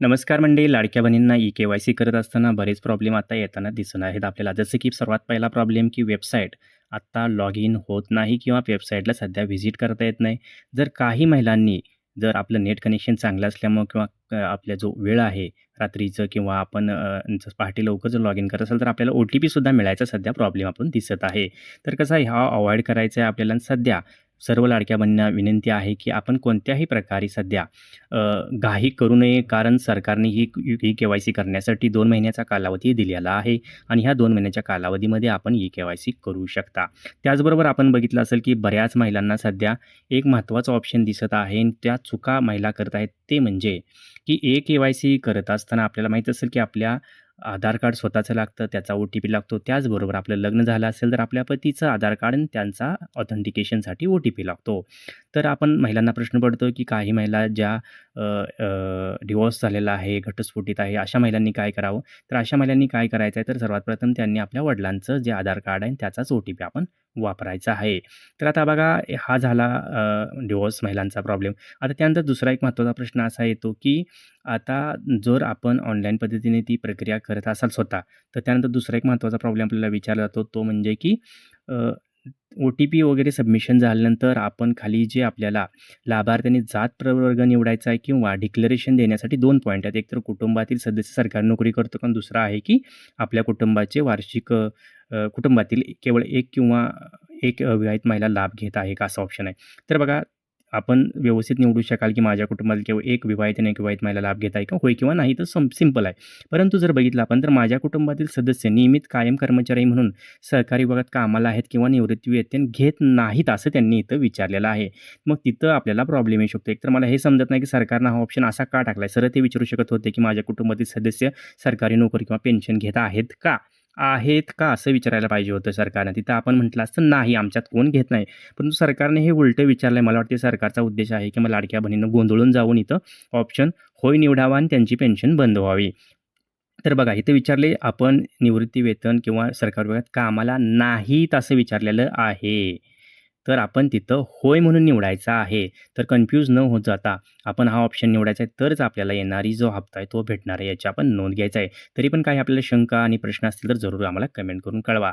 नमस्कार मंडळी लाडक्या बहिणींना ई के वाय सी करत असताना बरेच प्रॉब्लेम आता येताना दिसून आहेत आपल्याला. जसं की सर्वात पहिला प्रॉब्लेम की वेबसाईट आत्ता लॉग इन होत नाही किंवा वेबसाईटला सध्या व्हिजिट करता येत नाही. जर काही महिलांनी जर आपलं नेट कनेक्शन चांगलं असल्यामुळं किंवा आपला जो वेळ आहे रात्रीचं किंवा आपण जर पहाटे लवकर जर लॉग इन करत असाल तर आपल्याला ओ टी पीसुद्धा मिळायचा सध्या प्रॉब्लेम आपण दिसत आहे. तर कसं आहे हा अवॉइड करायचा आहे आपल्याला सध्या सर्व लाडक्या बहिणींना विनंती आहे की आपण कोणत्याही प्रकारे सध्या घाही घाई करू नये. कारण सरकारने ही ई के वाय सी करण्यासाठी दोन महिन्याचा कालावधी दिलेला आहे आणि ह्या दोन महिन्याच्या कालावधीमध्ये आपण ई के वाय सी करू शकता. त्याचबरोबर आपण बघितलं असेल की बऱ्याच महिलांना सध्या एक महत्त्वाचं ऑप्शन दिसत आहे आणि त्या चुका महिला करत आहेत. ते म्हणजे की ए के वाय सी करत असताना आपल्याला माहीत असेल की आपल्या आधार कार्ड स्वतःचं लागतं त्याचा ओ टी पी लागतो. त्याचबरोबर आपलं लग्न झालं असेल तर आपल्या पतीचं आधार कार्ड आणि त्यांचा ऑथेंटिकेशनसाठी ओ टी पी लागतो. तर आपण महिलांना प्रश्न पडतो की काही महिला ज्या डिवोर्स झालेला आहे घटस्फोटीत आहे अशा महिलांनी काय करावं? तर अशा महिलांनी काय करायचं आहे तर सर्वात प्रथम त्यांनी आपल्या वडिलांचं जे आधार कार्ड आहे त्याचाच ओ टी पी आपण वापरायचा आहे. तर आता बघा हा झाला डिवोर्स महिलांचा प्रॉब्लेम आता त्यानंतर दुसरा एक महत्त्वाचा प्रश्न असा येतो की आता जर आपण ऑनलाईन पद्धतीने ती प्रक्रिया करत असाल स्वतः तर त्यानंतर दुसरा एक महत्त्वाचा प्रॉब्लेम आपल्याला विचारला जातो तो म्हणजे की ओ टी पी वगैरे सबमिशन झाल्यानंतर आपण खाली जे आपल्याला लाभार्थ्यांनी जात प्रवर्ग निवडायचा आहे किंवा डिक्लरेशन देण्यासाठी दोन पॉईंट आहेत. एक तर कुटुंबातील सदस्य सरकारी नोकरी करतो पण दुसरा आहे की आपल्या कुटुंबाचे वार्षिक कुटुंबातील केवळ एक किंवा एक विवाहित महिला लाभ घेत आहे का? असा ऑप्शन आहे. तर बघा आपण व्यवस्थित निवडू शकाल की माझ्या कुटुंबात केवळ एक विवाहित आणि एक विवाहित महिला लाभ घेत आहे का? होय किंवा नाही? तर सम सिंपल आहे. परंतु जर बघितलं आपण तर माझ्या कुटुंबातील सदस्य नियमित कायम कर्मचारी म्हणून सहकारी विभागात कामाला आहेत किंवा निवृत्ती वेतन घेत नाहीत असं त्यांनी इथं विचारलेलं आहे. मग तिथं आपल्याला प्रॉब्लेम येऊ शकतो. एकतर मला हे समजत नाही की सरकारनं हा ऑप्शन असा का टाकला आहे सरळ ते विचारू शकत होते की माझ्या कुटुंबातील सदस्य सरकारी नोकरी किंवा पेन्शन घेत आहेत का? आहेत का असं विचारायला पाहिजे होतं सरकारनं? तिथं आपण म्हटलं असतं नाही आमच्यात कोण घेत नाही. परंतु सरकारने हे उलटं विचारलं आहे मला वाटते सरकारचा उद्देश आहे की मग लाडक्या बहिणीनं गोंधळून जाऊन इथं ऑप्शन होय निवडावा आणि त्यांची पेन्शन बंद व्हावी. तर बघा इथे विचारले आपण निवृत्ती वेतन किंवा सरकार विभागात कामाला नाहीत असं विचारलेलं आहे. तर आपण तिथं होय म्हणून निवडायचा आहे. तर कन्फ्यूज न होत जाता आपण हा ऑप्शन निवडायचा आहे तरच आपल्याला येणारी जो हप्ता आहे तो भेटणार आहे याची आपण नोंद घ्यायचा आहे. तरी पण काही आपल्याला शंका आणि प्रश्न असतील तर जरूर आम्हाला कमेंट करून कळवा.